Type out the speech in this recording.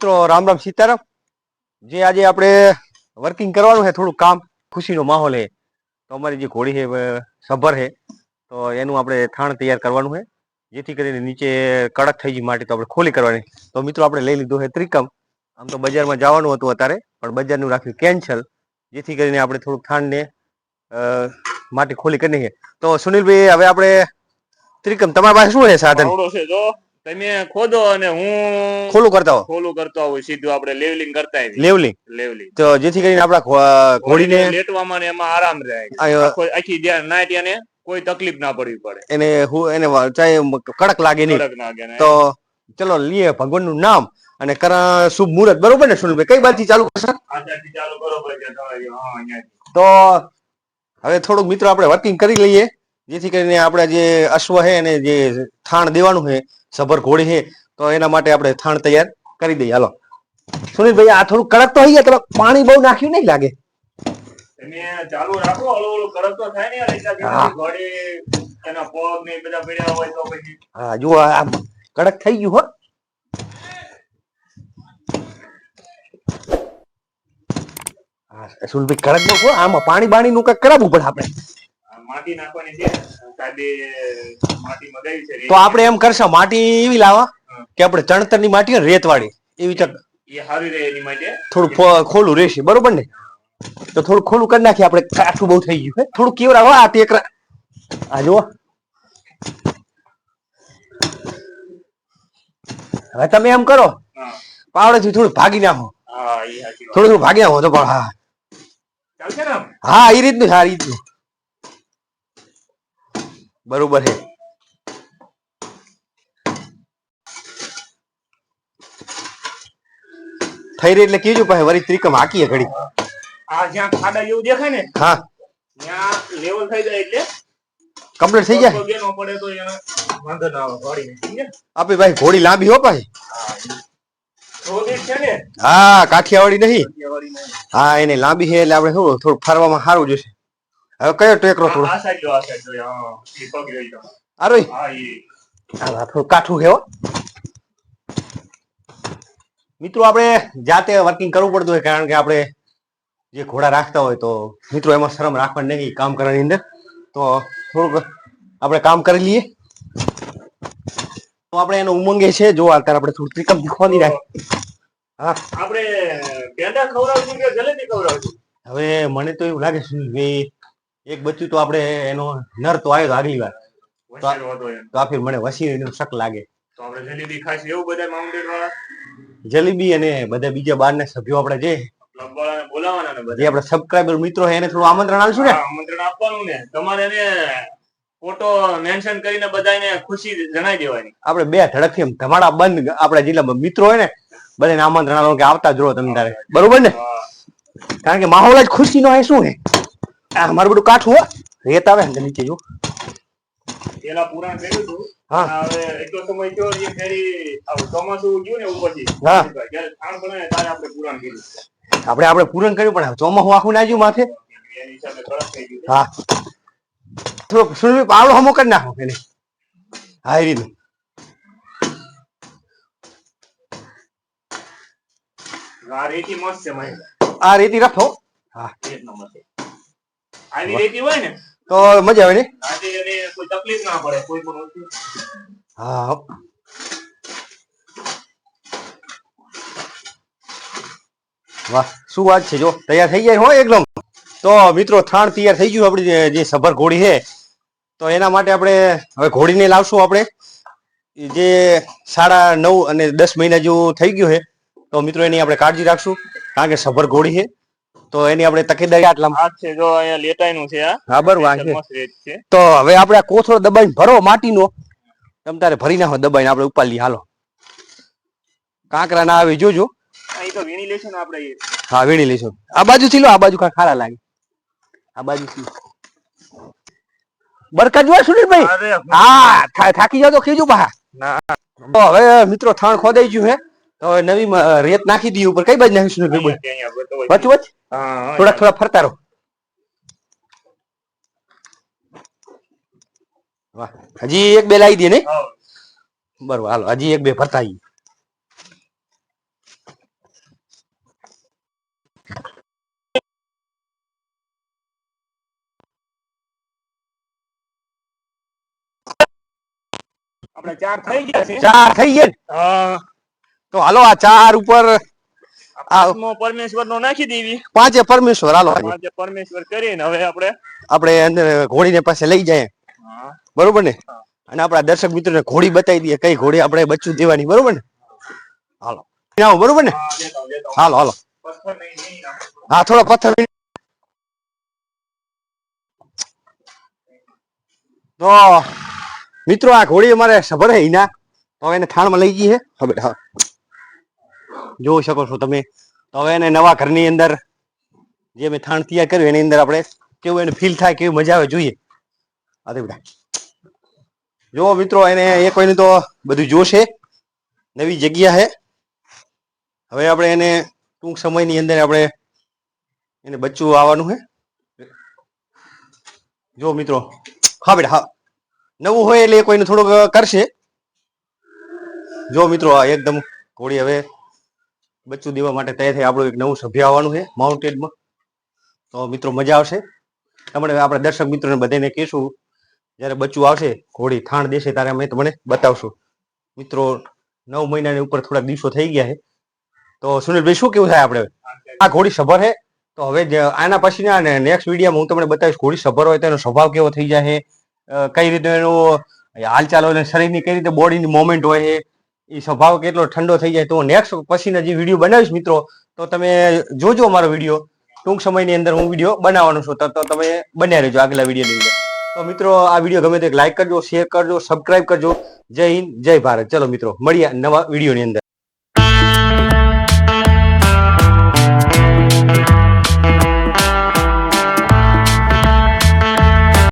મિત્રો, રામ રામ સીતારામ. જે આજે આપણે વર્કિંગ કરવાનું છે, થોડું કામ, ખુશીનો માહોલ છે. તો અમારી જે ઘોડી છે સભર છે, તો એનું આપણે થાણ તૈયાર કરવાનું છે. જેથી કરીને નીચે કડક થઈ ગઈ માટી તો આપણે ખોલી કરવાની. તો મિત્રો, આપણે લઈ લીધું છે ત્રિકમ. આમ તો બજારમાં જવાનું હતું અત્યારે, પણ બજારનું રાખ્યું કેન્સલ. જેથી કરીને આપણે થોડુંક થાણને માટી ખોલી કરી નાખીએ. તો સુનિલભાઈ, હવે આપણે ત્રિકમ, તમારી પાસે શું છે સાધન? છે, જો. તમે ખોદો અને હું ખોલું કરતા હો. ખોલું કરતા હોય સીધું આપણે લેવલિંગ કરતા હોય લેવલિંગ? લેવલિંગ. તો જેથી કરીને આપણા ઘોડીને લેટવામાં ને એમાં આરામ રહે. આખી ધ્યાન નાઈટ એને કોઈ તકલીફ ના પડવી પડે. એને હું એને ચાહે કડક લાગે નહીં. કડક લાગે તો ચલો લઈએ ભગવાનનું નામ અને કરા શુભ મુહૂર્ત. બરોબર ને સુનિલભાઈ? કઈ બાજુ ચાલુ કરશે? ચાલુ અહીંયાથી. તો હવે થોડુંક મિત્રો આપણે વર્કિંગ કરી લઈએ. જેથી કરીને આપણે જે અશ્વ છે એને જે થાણ દેવાનું છે સભર ઘોડી છે તો એના માટે આપણે થાણ તૈયાર કરી દઈએ. હાલો. સુનિલભાઈ આ થોડું કડક તો થઈ ગયા તમે પાણી બહુ નાખ્યું નહીં લાગે. ચાલુ રાખો હળવું હળવું કડક તો થાય ને હા. દિવસથી એના પગ ને બધા પડ્યા હોય તો પછી. હા જુઓ આ કડક થઈ ગયું હો. હા, કડક નો આમાં પાણી બાણી નું કઈ કરાવવું પડે આપણે. આ માટી નાખવાની છે સાદી માટી મગાવી છે તો આપણે એમ કરશું માટી એવી લાવવા કે આપણે ચણતરની માટી રેત વાળી રેતવાળી. એવી ચક એ સારી રહે એની માટે. થોડું ખોલું રહેશે બરોબર ને? તો થોડું ખોલું કરી નાખીએ આપણે કાઠું બહુ થઈ ગયું થોડું કેવું હો આ ટેકરા. આ જુઓ. હવે તમે એમ કરો પાવડે પાવડેથી થોડું ભાગી નાખો. થોડું થોડું ભાગી નાખો તો પણ હા? હા એ રીતનું સારી રીતનું. બરોબર છે થઈ રહી એટલે કીધું પાસે વળી ત્રિકમ હાકીએ ઘડી. આ જ્યાં ખાડા જેવું દેખાય ને હા. ત્યાં લેવલ થઈ જાય એટલે કમ્પ્લીટ થઈ જાય? પગ નો પડે તો એને વાંધો ના આવે. સમજ્યા? આપી ભાઈ ઘોડી લાંબી હો ભાઈ. ને? હા કાઠિયાવાડી નહીં. નહીં. હા એને લાંબી છે એટલે આપણે શું થોડું ફરવામાં સારું જશે હવે કયો ટેકરો થોડો? આ સાઈડ જો આ સાઈડ જો હા, એ પગ રહી ગયો. આરો હા, એ. થોડું કાઠું હો. મિત્રો આપણે જાતે વર્કિંગ કરવું પડતું હોય કારણ કે આપણે જે ઘોડા રાખતા હોય તો મિત્રો એમાં શરમ રાખવાની નહીં કામ કરવાની અંદર. તો થોડુંક આપણે કામ કરી લઈએ. તો આપણે એનો ઉમંગે છે જો અત્યારે આપણે થોડું ત્રિકમ ખોલી નાખ હા. આપણે પેંડા ખવડાવશું કે જલેબી ખવડાવશું હવે મને તો એવું લાગે છે કે એક બચ્ચું તો આપણે એનો નર તો આવ્યો આગલી વાર. તો આ ફેર મને વસીનો શક લાગે. તો આપણે જલેબી ખાઈશું. એવું બધા માઉન્ટેન વાળા? જલેબી અને બધા બીજા બારના સભ્યો આપણે જે જે આપણે સબસ્ક્રાઇબર મિત્રો છે એને થોડું આમંત્રણ આપશું ને? આમંત્રણ આપવાનું ને. તમારે એને ફોટો મેન્શન કરીને બધાને ખુશી જણાવી દેવાની. આપણે બે ધડકથી એમ ધમાડા બંધ આપણા જિલ્લામાં મિત્રો હોય ને બધાને આમંત્રણ આપવાનું કે આવતા જ રહો તમે તારે. બરોબર ને? કારણ કે માહોલ જ ખુશીનો હોય શું હે? આ મારું બધું કાઠું હો. રેત આવે ને નીચે જો. પેલા પુરાણ કર્યું હતું. હા. અને હવે એટલો સમય થયો એ ફેરી આવું ચોમાસું ગયું ને ઉપરથી હા. જ્યારે થાણ બનાવે ત્યારે આપણે પુરાણ કર્યું. આપણે આપણે પૂરણ કર્યું પણ ચોમાસું આખું ના જ્યું માથે. એની હિસાબે કડક થઈ ગયું. હા. થોડોક સુરભી પાવડો હમો કરી નાખો એને. હા એ રીતનું. આ રેતી મસ્ત છે મહેશ આ રેતી રફો હા. એક નંબર છે. આવી રેતી હોય ને તો મજા આવે ને? કોઈ તકલીફ ના પડે કોઈ પણ હા વાહ શું વાત છે જો. તૈયાર થઈ જાય હો એકદમ? તો મિત્રો થાણ તૈયાર થઈ ગયું આપણી જે- જે સભર ઘોડી છે. તો એના માટે આપણે હવે ઘોડીને લાવશું આપણે. જે સાડા નવ અને દસ મહિના જેવું થઈ ગયું છે. તો મિત્રો એની આપણે કાળજી રાખશું કારણ કે સભર ઘોડી છે. તો એની આપણે તકેદારી આટલા આ છે જો અહીંયા લેટાઈનું છે આ હા બરોબર છે. તો હવે આપણે આ કોથળો દબાઈને ભરો માટીનો. તમ તારે ભરી નાખો દબાઈને આપણે ઉપાડી હાલો. કાંકરા ના આવે જોજો. અહીં તો વીણી લેશું ને આપણે હા વીણી લેશું આ બાજુથી લો આ બાજુ કા ખારા લાગે. આ બાજુથી બરકા જોવા સુનિલભાઈ? હા થાકી જાવ તો ખીજું બા ના. તો હવે મિત્રો થાણ ખોદાઈ ગયું હે. તો નવી રેત નાખી દી ઉપર. કઈ બાજુ નાખી સુનિલભાઈ બોલ? વચ વચ થોડા થોડા ફરતા રહો. હજી એક બે લાવી દે ને? બરોબર હાલો હજી એક બે ફરતા આવી આપણે ચાર થઈ ગયા છે. ચાર થઈ ગયા તો હાલો આ ચાર ઉપર પાંચમો પરમેશ્વર નો નાખી દેવી. પાંચે પરમેશ્વર હાલો. પાંચે પરમેશ્વર કરીને હવે આપણે આપણે અંદર ઘોડીને પાસે લઈ જાય. હા. બરોબર ને? અને આપણા દર્શક મિત્રોને ઘોડી બતાવી દઈએ કઈ ઘોડી આપણે બચ્ચું દેવાની. બરોબર ને? હાલો. આવો બરોબર ને? હા. હાલો હાલો. હા થોડો પથ્થર તો મિત્રો આ ઘોડી અમારે સબર હે ઈના. તો હવે એને થાણમાં લઈ જઈએ હવે હા. જોઈ શકો છો તમે. તો હવે એને નવા ઘરની અંદર જે મેં થાણ તૈયાર કર્યું એની અંદર આપણે કેવું એને ફીલ થાય કેવી મજા આવે જોઈએ. અરે બધા. જો મિત્રો, એને એ કોઈને તો બધું જોશે. નવી જગ્યા છે હવે આપણે એને ટૂંક સમયની અંદર આપણે એને બચ્ચું આવવાનું છે જો મિત્રો, હા બેટા, હા. નવું હોય એટલે એ કોઈને થોડુંક કરશે. જો મિત્રો એકદમ ઘોડી હવે બચ્ચું દેવા માટે તૈયાર થઈ આપણું એક નવું સભ્ય આવવાનું છે માઉન્ટેડમાં તો મિત્રો મજા આવશે. તમને આપણે દર્શક મિત્રોને બધાને કહીશું, જ્યારે બચ્ચું આવશે, ઘોડી થાણ દેશે ત્યારે અમે તમને બતાવશું. મિત્રો, નવ મહિનાની ઉપર થોડાક દિવસો થઈ ગયા છે. તો સુનિલભાઈ, શું કેવું થાય આપણે આ ઘોડી સભર છે. તો હવે આના પછીના નેક્સ્ટ વિડીયોમાં હું તમને બતાવીશ, ઘોડી સભર હોય તો એનો સ્વભાવ કેવો થઈ જાય છે? કઈ રીતે એનું હાલચાલ હોય શરીરની કઈ રીતે બોડીની મોમેન્ટ હોય છે? એ સ્વભાવ કેટલો ઠંડો થઈ જાય તો નેક્સ્ટ પછીના જે વીડિયો બનાવીશ મિત્રો, તો તમે જોજો મારો વીડિયો ટૂંક સમયની અંદર હું વીડિયો બનાવવાનો છું, તો તમે બન્યા રહેજો આગલા વિડીયોની અંદર. તો મિત્રો, આ વીડિયો ગમે તો લાઈક કરજો શેર કરજો સબસ્ક્રાઇબ કરજો. જય હિન્દ, જય ભારત. ચલો મિત્રો, મળીએ નવા વિડીયોની અંદર.